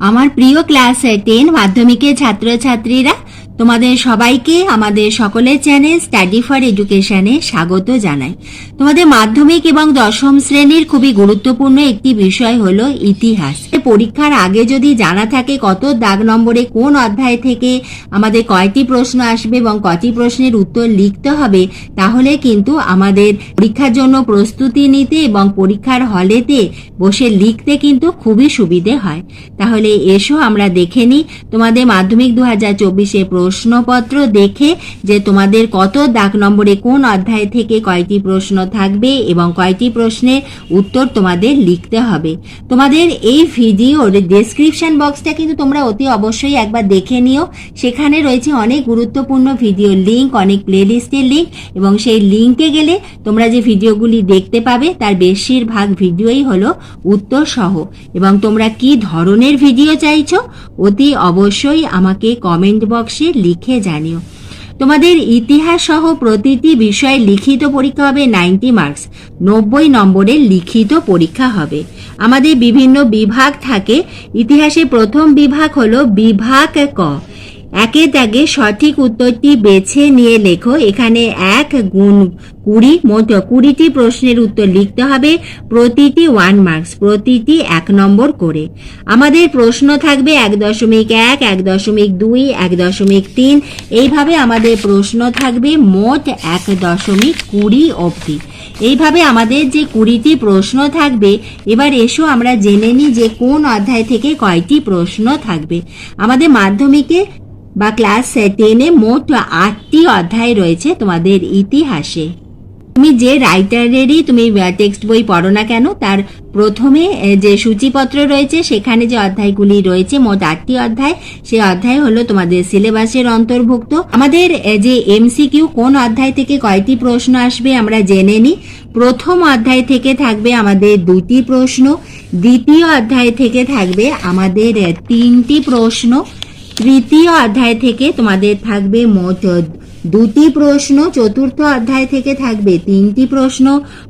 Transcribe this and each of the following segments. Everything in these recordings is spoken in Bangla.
আমার প্রিয় ক্লাস টেন মাধ্যমিকের ছাত্রছাত্রীরা তোমাদের সবাইকে আমাদের সকলের চ্যানেল স্টাডি ফর এডুকেশনে স্বাগত জানাই। তোমাদের মাধ্যমিক এবং দশম শ্রেণির খুবই গুরুত্বপূর্ণ একটি বিষয় হলো ইতিহাস। পরীক্ষার আগে যদি জানা থাকে কত দাগ নম্বরে কোন অধ্যায় থেকে আমাদের কয়টি প্রশ্ন আসবে এবং কয়টি প্রশ্নের উত্তর লিখতে হবে, তাহলে কিন্তু আমাদের পরীক্ষার জন্য প্রস্তুতি নিতে এবং পরীক্ষার হলেতে বসে লিখতে কিন্তু খুবই সুবিধে হয়। তাহলে এসো আমরা দেখে নিই তোমাদের মাধ্যমিক দু হাজার চব্বিশে প্রশ্নপত্র দেখে যে তোমাদের কত দাগ নম্বরে কোন অধ্যায় থেকে কয়টি প্রশ্ন থাকবে এবং কয়টি প্রশ্নের উত্তর তোমাদের লিখতে হবে। তোমাদের এই ভিডিওর ডেসক্রিপশন বক্সটা কিন্তু তোমরা অতি অবশ্যই একবার দেখে নিও। সেখানে রয়েছে অনেক গুরুত্বপূর্ণ ভিডিও লিংক অনেক প্লেলিস্টের লিঙ্ক এবং সেই লিঙ্কে গেলে তোমরা যে ভিডিওগুলি দেখতে পাবে তার বেশিরভাগ ভিডিওই হলো উত্তর সহ এবং তোমরা কি ধরনের ভিডিও চাইছো অতি অবশ্যই আমাকে কমেন্ট বক্সে লিখে জানিও। তোমাদের ইতিহাস সহ প্রতিটি বিষয়ে লিখিত পরীক্ষা হবে নাইনটি মার্কস নব্বই নম্বরের লিখিত পরীক্ষা হবে। আমাদের বিভিন্ন বিভাগ থাকে। ইতিহাসে প্রথম বিভাগ হলো বিভাগ ক। একে ত্যাগে সঠিক উত্তরটি বেছে নিয়ে লেখো। এখানে এক গুণ কুড়ি, মোট কুড়িটি প্রশ্নের উত্তর লিখতে হবে। প্রতিটি ওয়ান মার্কস প্রতিটি এক নম্বর করে। আমাদের প্রশ্ন থাকবে এক দশমিক এক এক দশমিক দুই, এক দশমিক তিন। এইভাবে আমাদের প্রশ্ন থাকবে মোট এক দশমিক কুড়ি অবধি। এইভাবে আমাদের যে কুড়িটি প্রশ্ন থাকবে, এবার এসো আমরা জেনে নিই যে কোন অধ্যায় থেকে কয়টি প্রশ্ন থাকবে। আমাদের মাধ্যমিকে বা ক্লাস টেনে মোট আটটি অধ্যায় রয়েছে তোমাদের ইতিহাসে। তুমি যে রাইটারেরই তুমি টেক্সট বই পড়ো না কেন, তার প্রথমে যে সূচিপত্র রয়েছে, সেখানে যে অধ্যায়গুলি রয়েছে, মোট আটটি অধ্যায়, সেই অধ্যায় হলো তোমাদের সিলেবাসের অন্তর্ভুক্ত। আমাদের যে এমসিকিউ, কোন অধ্যায় থেকে কয়টি প্রশ্ন আসবে আমরা জেনে নিই। প্রথম অধ্যায় থেকে থাকবে আমাদের দুটি প্রশ্ন, দ্বিতীয় অধ্যায় থেকে থাকবে আমাদের তিনটি প্রশ্ন। তৃতীয় অধ্যায় থেকে তোমাদের থাকবে মোট দুটি প্রশ্ন, চতুর্থ অধ্যায় থেকে থাকবে তিনটি প্রশ্ন,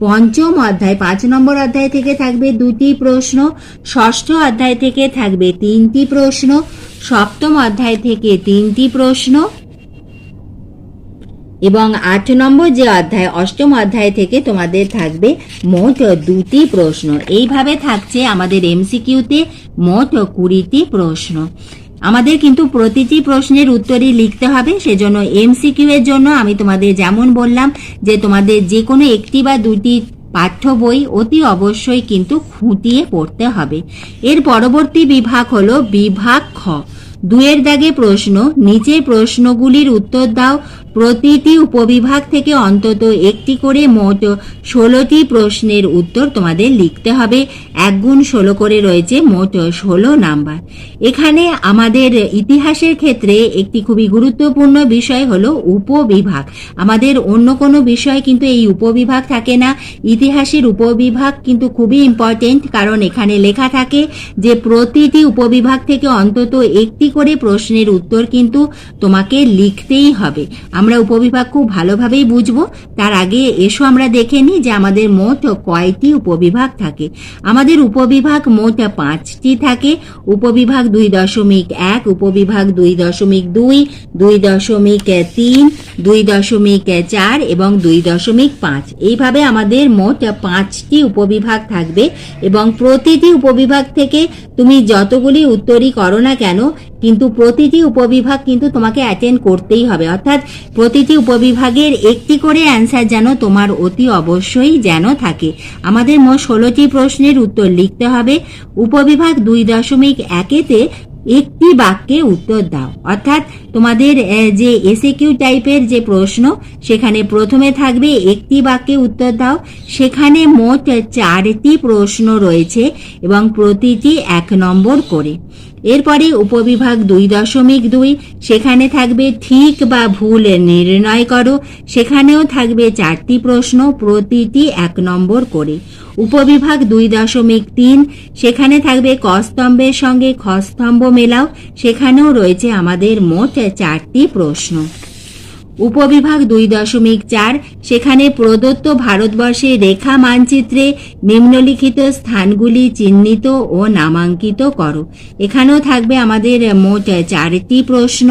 পঞ্চম অধ্যায়, পাঁচ নম্বর অধ্যায় থেকে থাকবে দুটি প্রশ্ন, ষষ্ঠ অধ্যায় থেকে থাকবে তিনটি প্রশ্ন, সপ্তম অধ্যায় থেকে তিনটি প্রশ্ন এবং আট নম্বর যে অধ্যায়, অষ্টম অধ্যায় থেকে তোমাদের থাকবে মোট দুটি প্রশ্ন। এইভাবে থাকছে আমাদের এমসিকিউতে মোট কুড়িটি প্রশ্ন। আমাদের কিন্তু প্রতিটি প্রশ্নের উত্তরই লিখতে হবে, সেজন্য এমসিকিউ এর জন্য আমি তোমাদের যেমন বললাম যে তোমাদের যে কোনো একটি বা দুটি পাঠ্য বই অতি অবশ্যই কিন্তু খুঁটিয়ে পড়তে হবে। এর পরবর্তী বিভাগ হলো বিভাগ খ। দুয়ের দাগে প্রশ্ন, নিচের প্রশ্নগুলির উত্তর দাও। প্রতিটি উপবিভাগ থেকে অন্তত একটি করে মোট ষোলোটি প্রশ্নের উত্তর তোমাদের লিখতে হবে। এক গুণ ষোলো করে রয়েছে মোট ষোলো নাম্বার। এখানে আমাদের ইতিহাসের ক্ষেত্রে একটি খুবই গুরুত্বপূর্ণ বিষয় হলো উপবিভাগ। আমাদের অন্য কোনো বিষয় কিন্তু এই উপবিভাগ থাকে না। ইতিহাসের উপবিভাগ কিন্তু খুবই ইম্পর্টেন্ট কারণ এখানে লেখা থাকে যে প্রতিটি উপবিভাগ থেকে অন্তত একটি করে প্রশ্নের উত্তর কিন্তু তোমাকে লিখতেই হবে। আমরা উপবিভাগ খুব ভালোভাবেই বুঝব। তার আগে এসো আমরা দেখে নিই যে আমাদের মোট কয়টি উপবিভাগ থাকে। আমাদের উপবিভাগ মোট পাঁচটি থাকে। উপবিভাগ দুই দশমিক এক, উপবিভাগ দুই দশমিক দুই দুই দশমিক তিন, দুই দশমিক চার এবং দুই দশমিক পাঁচ। এইভাবে আমাদের মোট পাঁচটি উপবিভাগ থাকবে এবং প্রতিটি উপবিভাগ থেকে তুমি যতগুলি উত্তরই করো না কেন কিন্তু প্রতিটি উপবিভাগ কিন্তু তোমাকে অ্যাটেন্ড করতেই হবে। অর্থাৎ প্রতিটি উপবিভাগের একটি করে অ্যান্সার যেন তোমার অতি অবশ্যই যেন থাকে। আমাদের মোট ষোলোটি প্রশ্নের উত্তর লিখতে হবে। উপবিভাগ দুই দশমিক একেতে একটি বাক্যে উত্তর দাও। অর্থাৎ তোমাদের যে এসে কিউ টাইপের যে প্রশ্ন, সেখানে প্রথমে থাকবে একটি বাক্যে উত্তর দাও। সেখানে মোট চারটি প্রশ্ন রয়েছে এবং প্রতিটি এক নম্বর করে। এরপরে উপবিভাগ দুই দশমিক দুই, সেখানে থাকবে ঠিক বা ভুল নির্ণয় করো, সেখানেও থাকবে চারটি প্রশ্ন, প্রতিটি এক নম্বর করে। উপবিভাগ দুই দশমিক তিন, সেখানে থাকবে ক স্তম্ভের সঙ্গে খস্তম্ভ স্তম্ভ মেলাও, সেখানেও রয়েছে আমাদের মোট চারটি প্রশ্ন। উপবিভাগ দুই দশমিক চার, সেখানে প্রদত্ত ভারতবর্ষের রেখা মানচিত্রে নিম্নলিখিত স্থানগুলি চিহ্নিত ও নামাঙ্কিত করো। এখানেও থাকবে আমাদের মোট চারটি প্রশ্ন।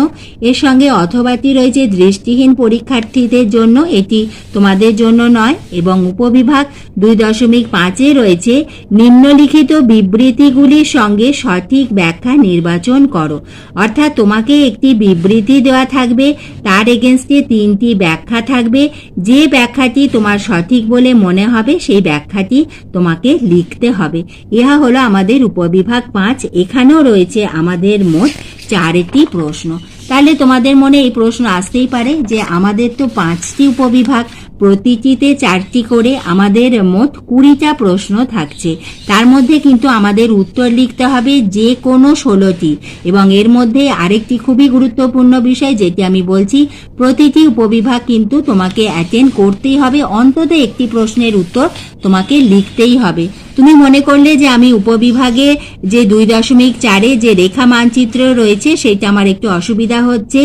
এর সঙ্গে অথবাটি রয়েছে দৃষ্টিহীন পরীক্ষার্থীদের জন্য। এটি তোমাদের জন্য নয়, এবং উপবিভাগ দুই দশমিক পাঁচে রয়েছে নিম্নলিখিত বিবৃতিগুলির সঙ্গে সঠিক ব্যাখ্যা নির্বাচন করো। অর্থাৎ তোমাকে একটি বিবৃতি দেওয়া থাকবে, তার এগেনস্টে তিনটি ব্যাখ্যা থাকবে। যে ব্যাখ্যাটি তোমার সঠিক বলে মনে হবে, সেই ব্যাখ্যাটি তোমাকে লিখতে হবে। ইহা হলো আমাদের উপবিভাগ পাঁচ। এখানেও রয়েছে আমাদের মোট চারটি প্রশ্ন। তাহলে তোমাদের মনে এই প্রশ্ন আসতেই পারে যে আমাদের তো পাঁচটি উপবিভাগ। প্রতিটিতে চারটি করে আমাদের মোট কুড়িটা প্রশ্ন থাকছে। তার মধ্যে কিন্তু আমাদের উত্তর লিখতে হবে যে কোনো ষোলোটি। এবং এর মধ্যে আরেকটি খুবই গুরুত্বপূর্ণ বিষয় যেটি আমি বলছি, প্রতিটি উপবিভাগ কিন্তু তোমাকে অ্যাটেন্ড করতেই হবে, অন্তত একটি প্রশ্নের উত্তর তোমাকে লিখতেই হবে। তুমি মনে করলে যে আমি উপবিভাগে যে দুই দশমিক চারে যে রেখা মানচিত্র রয়েছে, সেটা আমার একটু অসুবিধা হচ্ছে।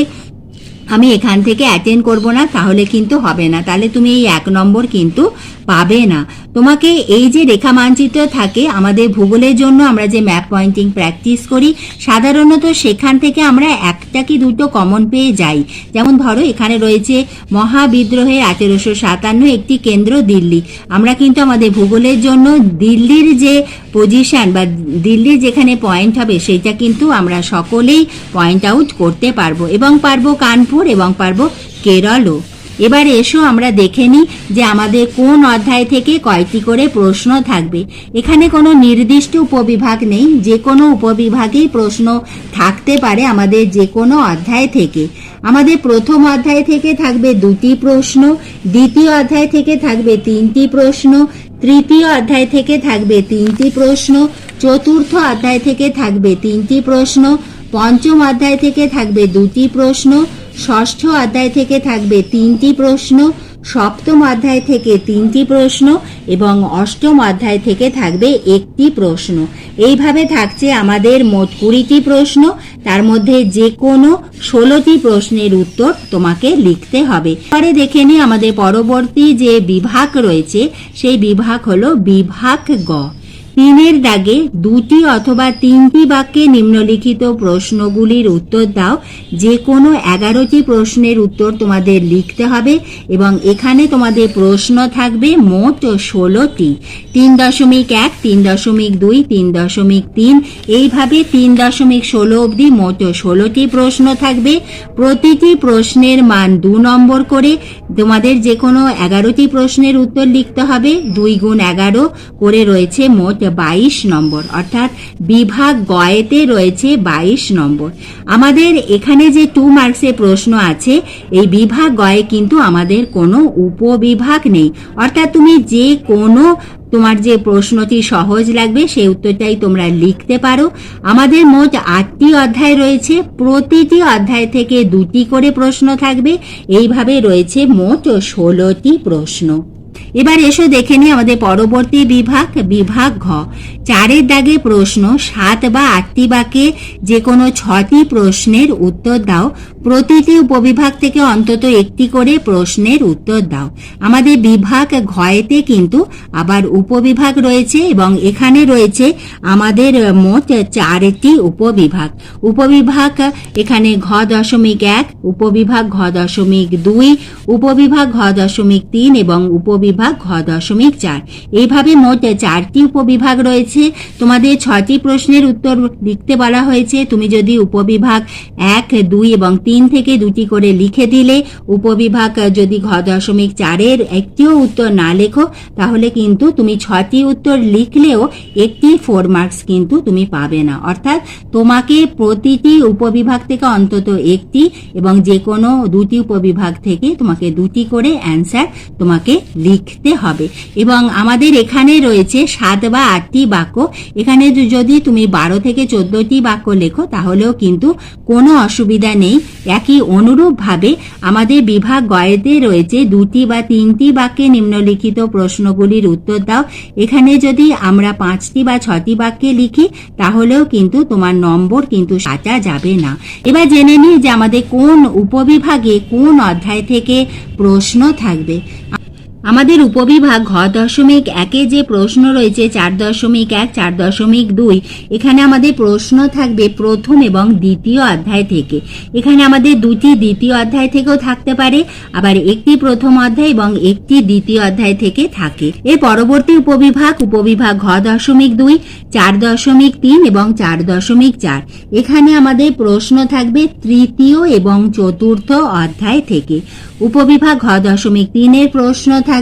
আমি এখান থেকে অ্যাটেন্ড করব না, তাহলে কিন্তু হবে না। তাহলে তুমি এই এক নম্বর কিন্তু পাবে না। তোমাকে এই যে রেখা মানচিত্র থাকে, আমাদের ভূগোলের জন্য আমরা যে ম্যাপ পয়েন্টিং প্র্যাকটিস করি, সাধারণত সেখান থেকে আমরা একটা কি দুটো কমন পেয়ে যাই। যেমন ধরো, এখানে রয়েছে মহাবিদ্রোহের আঠেরোশো সাতান্ন একটি কেন্দ্র দিল্লি। আমরা কিন্তু আমাদের ভূগোলের জন্য দিল্লির যে পজিশন বা দিল্লির যেখানে পয়েন্ট হবে, সেটা কিন্তু আমরা সকলেই পয়েন্ট আউট করতে পারব। এবং পারব কানপুর এবং পারব কেরলও এবার এসো আমরা দেখে নিই যে আমাদের কোন অধ্যায় থেকে কয়টি করে প্রশ্ন থাকবে। এখানে কোনো নির্দিষ্ট উপবিভাগ নেই, যে কোনো উপবিভাগেই প্রশ্ন থাকতে পারে আমাদের যে কোনো অধ্যায় থেকে। আমাদের প্রথম অধ্যায় থেকে থাকবে দুটি প্রশ্ন, দ্বিতীয় অধ্যায় থেকে থাকবে তিনটি প্রশ্ন, তৃতীয় অধ্যায় থেকে থাকবে তিনটি প্রশ্ন, চতুর্থ অধ্যায় থেকে থাকবে তিনটি প্রশ্ন, পঞ্চম অধ্যায় থেকে থাকবে দুটি প্রশ্ন ষষ্ঠ অধ্যায় থেকে থাকবে তিনটি প্রশ্ন, সপ্তম অধ্যায় থেকে তিনটি প্রশ্ন এবং অষ্টম অধ্যায় থেকে থাকবে একটি প্রশ্ন। এইভাবে থাকছে আমাদের মোট কুড়িটি প্রশ্ন, তার মধ্যে যে কোনো ষোলোটি প্রশ্নের উত্তর তোমাকে লিখতে হবে। পরে দেখে নিই আমাদের পরবর্তী যে বিভাগ রয়েছে, সেই বিভাগ হলো বিভাগ গ। তিনের দাগে দুটি অথবা তিনটি বাক্যে নিম্নলিখিত প্রশ্নগুলির উত্তর দাও। যে কোনো এগারোটি প্রশ্নের উত্তর তোমাদের লিখতে হবে এবং এখানে তোমাদের প্রশ্ন থাকবে মোট ষোলোটি। তিন দশমিক এক, তিন দশমিক দুই, তিন দশমিক তিন, এইভাবে তিন দশমিক ষোলো অবধি মোট ষোলোটি প্রশ্ন থাকবে। প্রতিটি প্রশ্নের মান দু নম্বর করে তোমাদের যে কোনো এগারোটি প্রশ্নের উত্তর লিখতে হবে। দুই গুণ এগারো করে রয়েছে মোট বাইশ নম্বর, অর্থাৎ বিভাগ গয়েতে রয়েছে বাইশ নম্বর। আমাদের এখানে যে টু মার্কসের প্রশ্ন আছে, এই বিভাগ গয়ে কিন্তু আমাদের কোনো উপবিভাগ নেই। অর্থাৎ তুমি যে কোনো তোমার যে প্রশ্নটি সহজ লাগবে, সেই উত্তরটাই তোমরা লিখতে পারো। আমাদের মোট আটটি অধ্যায় রয়েছে, প্রতিটি অধ্যায় থেকে দুটি করে প্রশ্ন থাকবে। এইভাবে রয়েছে মোট ষোলোটি প্রশ্ন। এবার এসো দেখে নিই আমাদের পরবর্তী বিভাগ বিভাগ ঘ। চারের দাগে প্রশ্ন, সাত বা আটটি বাক্যে যে কোনো ছটি প্রশ্নের উত্তর দাও। প্রতিটি উপবিভাগ থেকে অন্তত একটি করে প্রশ্নের উত্তর দাও। আমাদের বিভাগ ঘয়েতে কিন্তু আবার উপবিভাগ রয়েছে এবং এখানে রয়েছে আমাদের মোট চারটি উপবিভাগ। উপবিভাগ এখানে ঘ দশমিক এক, উপবিভাগ ঘ দশমিক দুই, উপবিভাগ ঘ দশমিক তিন এবং উপবিভাগ ঘ দশমিক চার। এইভাবে মোট চারটি উপবিভাগ রয়েছে। তোমাদের ছটি প্রশ্নের উত্তর লিখতে বলা হয়েছে। তুমি যদি উপবিভাগ এক, দুই এবং তিন থেকে দুটি করে লিখে দিলে উপবিভাগ যদি ঘ দশমিক চারের একটিও উত্তর না লেখো, তাহলে কিন্তু তুমি ছটি উত্তর লিখলেও একটি ফোর মার্কস কিন্তু তুমি পাবে না। অর্থাৎ তোমাকে প্রতিটি উপবিভাগ থেকে অন্তত একটি এবং যে কোনো দুটি উপবিভাগ থেকে তোমাকে দুটি করে অ্যান্সার তোমাকে লিখতে লিখতে হবে। এবং আমাদের এখানে রয়েছে সাত বা আটটি বাক্য। এখানে যদি তুমি বারো থেকে চোদ্দটি বাক্য লেখো, তাহলেও কিন্তু কোনো অসুবিধা নেই। একই অনুরূপভাবে আমাদের বিভাগ গয়েতে রয়েছে দুটি বা তিনটি বাক্যে নিম্নলিখিত প্রশ্নগুলির উত্তর দাও। এখানে যদি আমরা পাঁচটি বা ছটি বাক্যে লিখি, তাহলেও কিন্তু তোমার নম্বর কিন্তু কাটা যাবে না। এবার জেনে নিই যে আমাদের কোন উপবিভাগে কোন অধ্যায় থেকে প্রশ্ন থাকবে। আমাদের উপবিভাগ ঘ দশমিক একে যে প্রশ্ন রয়েছে, চার দশমিক এক, চার দশমিক দুই, এখানে আমাদের প্রশ্ন থাকবে প্রথম এবং দ্বিতীয় অধ্যায় থেকে। এখানে আমাদের দুটি দ্বিতীয় অধ্যায় থেকেও থাকতে পারে, আবার একটি প্রথম অধ্যায় এবং একটি দ্বিতীয় অধ্যায় থেকে থাকে। এর পরবর্তী উপবিভাগ উপবিভাগ ঘ দশমিক দুই, চার দশমিক তিন এবং চার দশমিক চার। এখানে আমাদের প্রশ্ন থাকবে তৃতীয় এবং চতুর্থ অধ্যায় থেকে। উপবিভাগ ঘ দশমিক তিনের প্রশ্ন থাকবে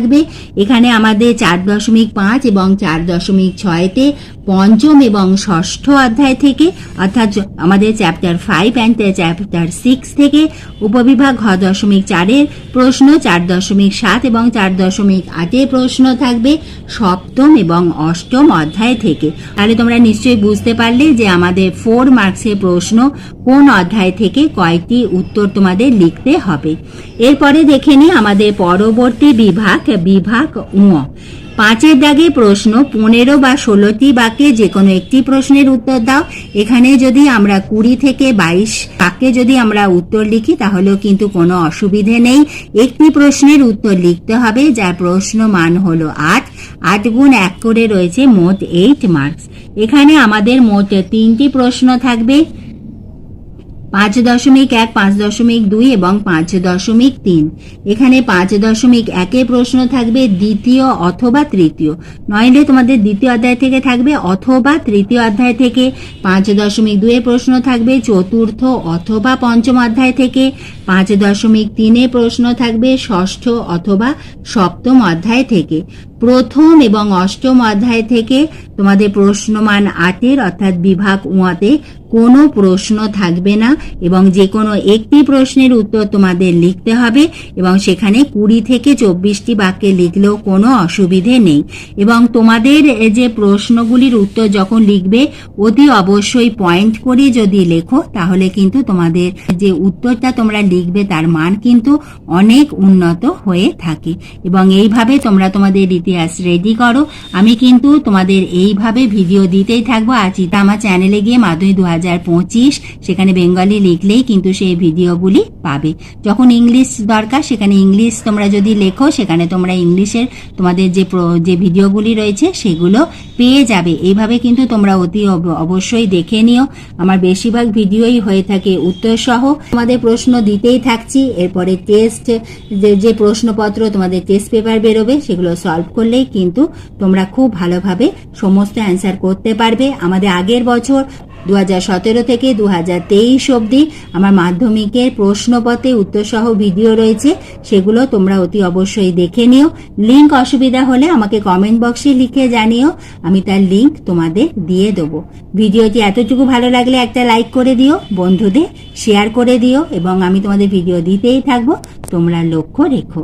এখানে আমাদের চার দশমিক পাঁচ এবং চার দশমিক ছয়তে পঞ্চম এবং ষষ্ঠ অধ্যায় থেকে, অর্থাৎ আমাদের chapter five and chapter six থেকে উপবিভাগ ঘ দশমিক চারের প্রশ্ন, চার দশমিক সাত এবং চার দশমিক আটের প্রশ্ন থাকবে সপ্তম এবং অষ্টম অধ্যায় থেকে। তাহলে তোমরা নিশ্চয়ই বুঝতে পারলে যে আমাদের ফোর মার্কসের প্রশ্ন কোন অধ্যায় থেকে কয়টি উত্তর তোমাদের লিখতে হবে। এরপরে দেখে নিই আমাদের পরবর্তী বিভাগ বিভাগ উঁ পাঁচের দাগে প্রশ্ন, পনেরো বা ষোলোটি বাক্যে যে কোনো একটি প্রশ্নের উত্তর দাও। এখানে যদি আমরা কুড়ি থেকে বাইশ বাক্যে যদি আমরা উত্তর লিখি, তাহলেও কিন্তু কোনো অসুবিধে নেই। একটি প্রশ্নের উত্তর লিখতে হবে, যার প্রশ্ন মান হলো আট। আট গুণ এক করে রয়েছে মোট এইট মার্কস এখানে আমাদের মোট তিনটি প্রশ্ন থাকবে। পাঁচ দশমিক এক, পাঁচ দশমিক দুই এবং পাঁচ দশমিক তিন। এখানে পাঁচ দশমিক একে প্রশ্ন থাকবে দ্বিতীয় অথবা তৃতীয়। নইলে তোমাদের দ্বিতীয় অধ্যায় থেকে থাকবে অথবা তৃতীয় অধ্যায় থেকে। পাঁচ দশমিক দুয়ে প্রশ্ন থাকবে চতুর্থ অথবা পঞ্চম অধ্যায় থেকে। পাঁচ দশমিক তিনে প্রশ্ন থাকবে ষষ্ঠ অথবা সপ্তম অধ্যায় থেকে। প্রথম এবং অষ্টম অধ্যায় থেকে তোমাদের প্রশ্নমান আটের, অর্থাৎ বিভাগ উয়াতে কোনো প্রশ্ন থাকবে না এবং যে কোনো একটি প্রশ্নের উত্তর তোমাদের লিখতে হবে এবং সেখানে কুড়ি থেকে চব্বিশটি বাক্যে লিখলেও কোনো অসুবিধে নেই। এবং তোমাদের যে প্রশ্নগুলির উত্তর যখন লিখবে, অতি অবশ্যই পয়েন্ট করে যদি লেখো, তাহলে কিন্তু তোমাদের যে উত্তরটা তোমরা লিখবে তার মান কিন্তু অনেক উন্নত হয়ে থাকে। এবং এইভাবে তোমরা তোমাদের ইতিহাস রেডি করো। আমি কিন্তু তোমাদের এইভাবে ভিডিও দিতেই থাকব। আজ এটা আমার চ্যানেলে গিয়ে মাধ্যমিক দু পঁচিশ, সেখানে বেঙ্গলি লিখলেই কিন্তু সেই ভিডিওগুলি পাবে। যখন ইংলিশ দরকার, সেখানে ইংলিশ তোমরা যদি লেখো, সেখানে তোমরা ইংলিশের তোমাদের যে যে ভিডিওগুলি রয়েছে, সেগুলো পেয়ে যাবে। এইভাবে কিন্তু তোমরা অতি অবশ্যই দেখে নিও। আমার বেশিরভাগ ভিডিওই হয়ে থাকে উত্তর সহ তোমাদের প্রশ্ন দিতেই থাকছি। এরপরে টেস্ট যে প্রশ্নপত্র তোমাদের টেস্ট পেপার বেরোবে, সেগুলো সলভ করলেই কিন্তু তোমরা খুব ভালোভাবে সমস্ত অ্যান্সার করতে পারবে। আমাদের আগের বছর দু সতেরো থেকে দু হাজার তেইশ অবধি আমার মাধ্যমিকের প্রশ্নপত্রে উত্তরসহ ভিডিও রয়েছে, সেগুলো তোমরা অতি অবশ্যই দেখে নিও। লিঙ্ক অসুবিধা হলে আমাকে কমেন্ট বক্সে লিখে জানিও, আমি তার লিঙ্ক তোমাদের দিয়ে দেবো। ভিডিওটি এতটুকু ভালো লাগলে একটা লাইক করে দিও, বন্ধুদের শেয়ার করে দিও, এবং আমি তোমাদের ভিডিও দিতেই থাকব। তোমরা লক্ষ্য রেখো।